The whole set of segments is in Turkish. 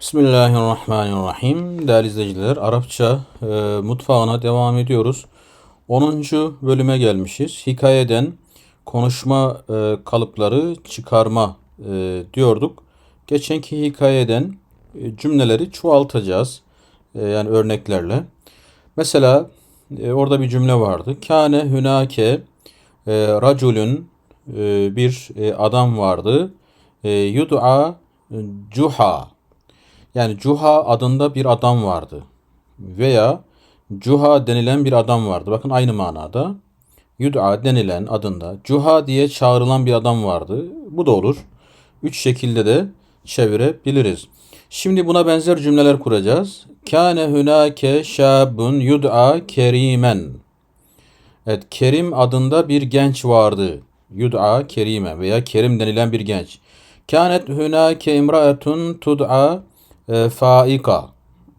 Bismillahirrahmanirrahim. Değerli izleyiciler, Arapça e, mutfağına devam ediyoruz. 10. bölüme gelmişiz. Hikayeden konuşma e, kalıpları çıkarma e, diyorduk. Geçenki hikayeden e, cümleleri çoğaltacağız. E, yani örneklerle. Mesela e, orada bir cümle vardı. Kâne hünâke e, raculun e, bir e, adam vardı. E, yud'a cuha. Yani Cuha adında bir adam vardı. Veya Cuha denilen bir adam vardı. Bakın aynı manada. Yud'a denilen adında Cuha diye çağrılan bir adam vardı. Bu da olur. Üç şekilde de çevirebiliriz. Şimdi buna benzer cümleler kuracağız. Kâne hünâke şâbun yud'a kerimen. Evet, Kerim adında bir genç vardı. Yud'a kerime veya Kerim denilen bir genç. Kânet hünâke imraetun tud'a e, Faika.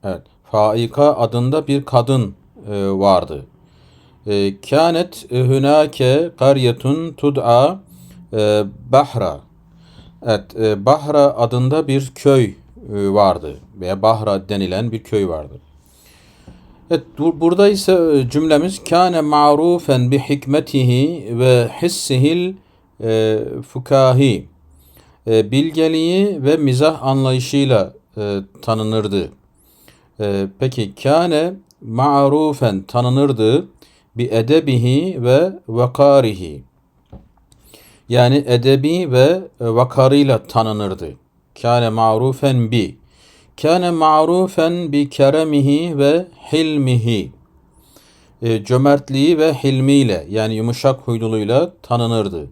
Evet. Faika adında bir kadın e, vardı. E, Kânet hünâke karyetun tud'a e, Bahra. Evet, e, Bahra adında bir köy e, vardı veya Bahra denilen bir köy vardı. Evet, burada ise e, cümlemiz kâne ma'rufen bi hikmetihi ve hissihil e, fukahi. E, bilgeliği ve mizah anlayışıyla e, tanınırdı. E, peki kâne ma'rufen tanınırdı bi edebihi ve vakarihi. Yani edebi ve vakarıyla tanınırdı. Kâne ma'rufen bi. Kâne ma'rufen bi keremihi ve hilmihi. E, cömertliği ve hilmiyle yani yumuşak huyluluğuyla tanınırdı.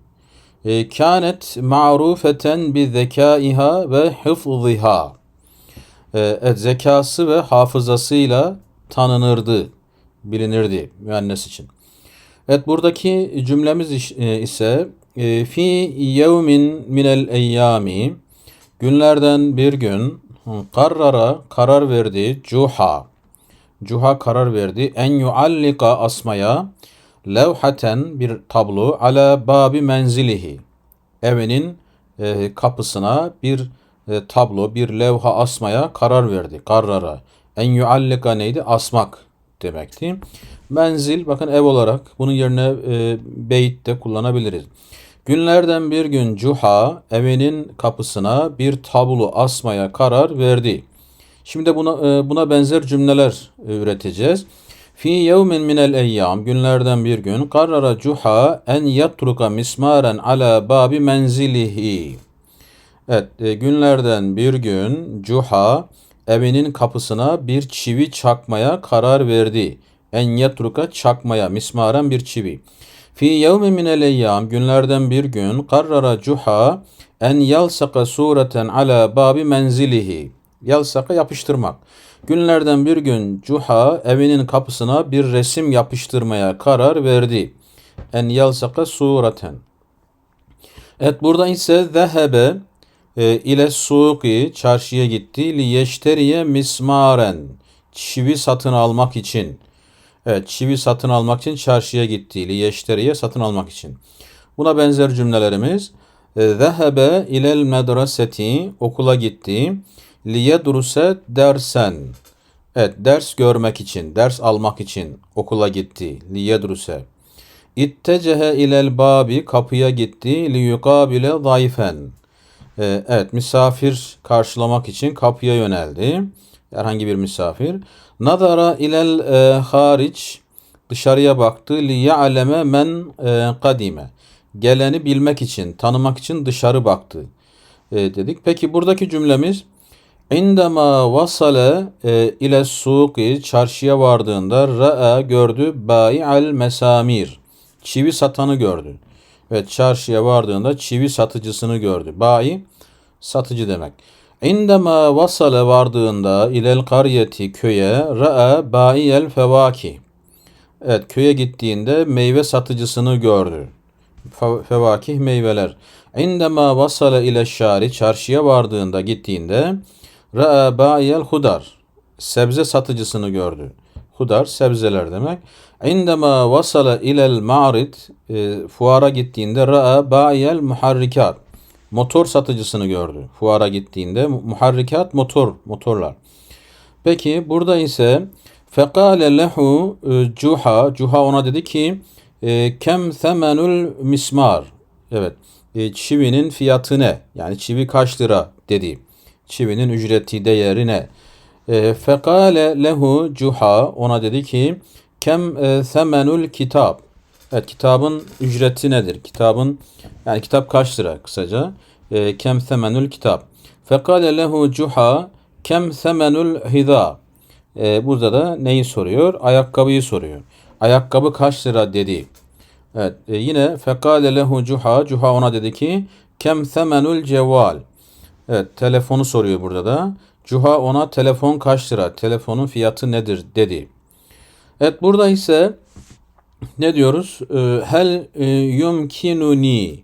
E, kânet ma'rufeten bi zekâiha ve hıfziha e, zekası ve hafızasıyla tanınırdı, bilinirdi müennes için. Evet buradaki cümlemiz e, ise e, fi yevmin minel eyyami. Günlerden bir gün karrara karar verdi cuha. Cuha karar verdi. En yuallika asmaya levhaten bir tablo ala babi menzilihi. Evinin e, kapısına bir e, tablo, bir levha asmaya karar verdi. Karrara. En yuallika neydi? Asmak demekti. Menzil bakın ev olarak bunun yerine e, beyt de kullanabiliriz. Günlerden bir gün Cuha evinin kapısına bir tablo asmaya karar verdi. Şimdi buna e, buna benzer cümleler üreteceğiz. Fi yevmin minel eyyam günlerden bir gün karara Cuha en yatruka mismaren ala babi menzilihi. Evet, e, günlerden bir gün Cuha evinin kapısına bir çivi çakmaya karar verdi. En yetruka çakmaya, mismaren bir çivi. Fi yevmi minel eyyam günlerden bir gün karrara Cuha en yalsaka sureten ala babi menzilihi. Yalsaka yapıştırmak. Günlerden bir gün Cuha evinin kapısına bir resim yapıştırmaya karar verdi. En yalsaka sureten. Evet burada ise zehebe ile suki çarşıya gitti. Li yeşteriye mismaren çivi satın almak için. Evet çivi satın almak için çarşıya gitti. Li yeşteriye satın almak için. Buna benzer cümlelerimiz e, Zehebe ilel medreseti okula gitti. Li yedruse dersen. Evet ders görmek için, ders almak için okula gitti. Li yedruse. İttecehe ilel babi kapıya gitti. Li yukabile zayfen ee, evet misafir karşılamak için kapıya yöneldi. Herhangi bir misafir. Nadara ilel e, hariç dışarıya baktı. Li ya'leme men e, kadime. Geleni bilmek için, tanımak için dışarı baktı. E, dedik. Peki buradaki cümlemiz İndema vasale e, ile suki çarşıya vardığında ra'a gördü bai'al mesamir. Çivi satanı gördü. Ve çarşıya vardığında çivi satıcısını gördü. Bayi satıcı demek. İndema vasale vardığında ilel karyeti köye ra'a baiyel fevaki. Evet köye gittiğinde meyve satıcısını gördü. Fevakih meyveler. İndema vasale ile şari çarşıya vardığında gittiğinde ra'a baiyel hudar. Sebze satıcısını gördü. Hudar sebzeler demek. İndema vasala ilel ma'rid e, fuara gittiğinde ra'a ba'yel muharrikat. motor satıcısını gördü. Fuara gittiğinde muharrikat motor, motorlar. Peki burada ise fekale lehu e, cuha, cuha ona dedi ki e, kem themenul mismar. Evet. Çivinin fiyatı ne? Yani çivi kaç lira dedi. Çivinin ücreti değeri ne? Fekale lehu cuha ona dedi ki kem e, themenul kitap. Evet kitabın ücreti nedir? Kitabın yani kitap kaç lira kısaca? E, kem themenul kitap. Fekale lehu cuha kem themenul hida. E, burada da neyi soruyor? Ayakkabıyı soruyor. Ayakkabı kaç lira dedi. Evet e, yine fekale lehu cuha. Cuha ona dedi ki kem themenul ceval. Evet telefonu soruyor burada da. Cuha ona telefon kaç lira? Telefonun fiyatı nedir dedi. Evet burada ise ne diyoruz? Ee, Hel e, yumkinuni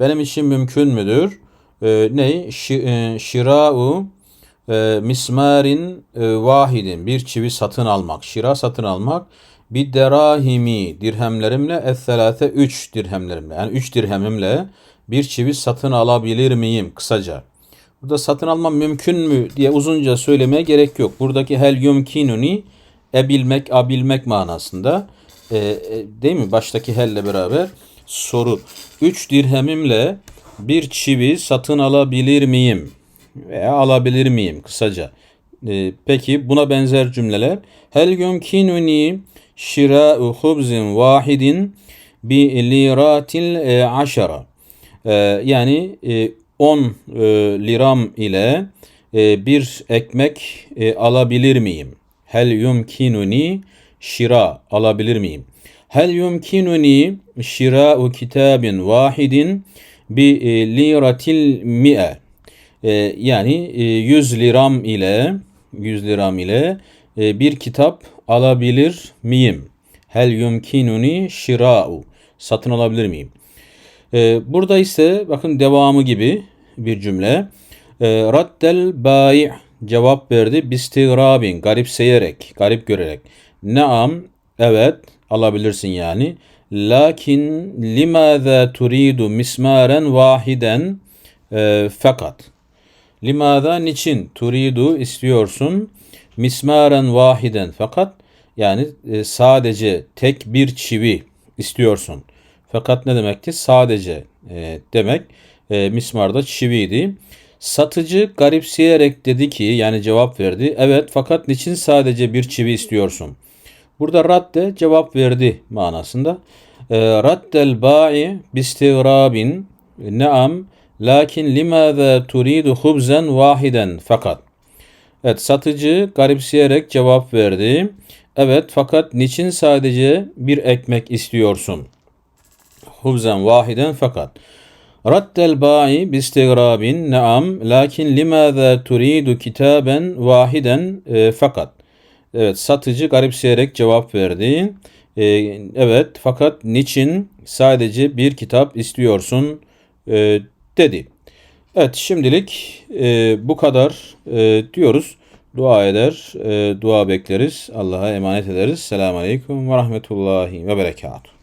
benim için mümkün müdür? Ee, ne? E, Şira'u e, mismarin vahidin bir çivi satın almak. Şira satın almak. Bir derahimi dirhemlerimle ethelate 3 dirhemlerimle yani 3 dirhemimle bir çivi satın alabilir miyim kısaca? Burada satın almam mümkün mü diye uzunca söylemeye gerek yok. Buradaki hel yumkinuni ebilmek, abilmek manasında. E, e, değil mi? Baştaki helle beraber soru. 3 dirhemimle bir çivi satın alabilir miyim? Veya alabilir miyim kısaca? E, peki buna benzer cümleler. Hel yumkinuni şira'u hubzin vahidin bi liratil e, aşara. E, yani e, 10 e, liram ile bir ekmek alabilir miyim? Hel yumkinuni şira alabilir miyim? Hel yumkinuni şira'u kitabin vahidin bi e, liratil mi'e. E, yani e, 100 liram ile 100 liram ile e, bir kitap alabilir miyim? Hel yumkinuni şira'u satın alabilir miyim? Burada ise bakın devamı gibi bir cümle. Raddel bai' cevap verdi bistigrabin garipseyerek, garip görerek. Naam evet alabilirsin yani. Lakin limaza turidu mismaren vahiden e, fakat. Limaza niçin turidu istiyorsun mismaren vahiden fakat yani e, sadece tek bir çivi istiyorsun. Fakat ne demekti? Sadece e, demek. E, mismarda çiviydi. Satıcı garipseyerek dedi ki yani cevap verdi. Evet fakat niçin sadece bir çivi istiyorsun? Burada radde cevap verdi manasında. E, raddel ba'i bistigrabin neam lakin limaza turidu hubzen vahiden fakat. Evet satıcı garipseyerek cevap verdi. Evet fakat niçin sadece bir ekmek istiyorsun? Hubzen vahiden fakat. Raddel ba'i bistigrabin naam lakin limaza turidu kitaben vahiden e, fakat. Evet satıcı garipseyerek cevap verdi. E, evet fakat niçin sadece bir kitap istiyorsun e, dedi. Evet şimdilik e, bu kadar e, diyoruz. Dua eder, e, dua bekleriz. Allah'a emanet ederiz. Selamun Aleyküm ve Rahmetullahi ve Berekatuhu.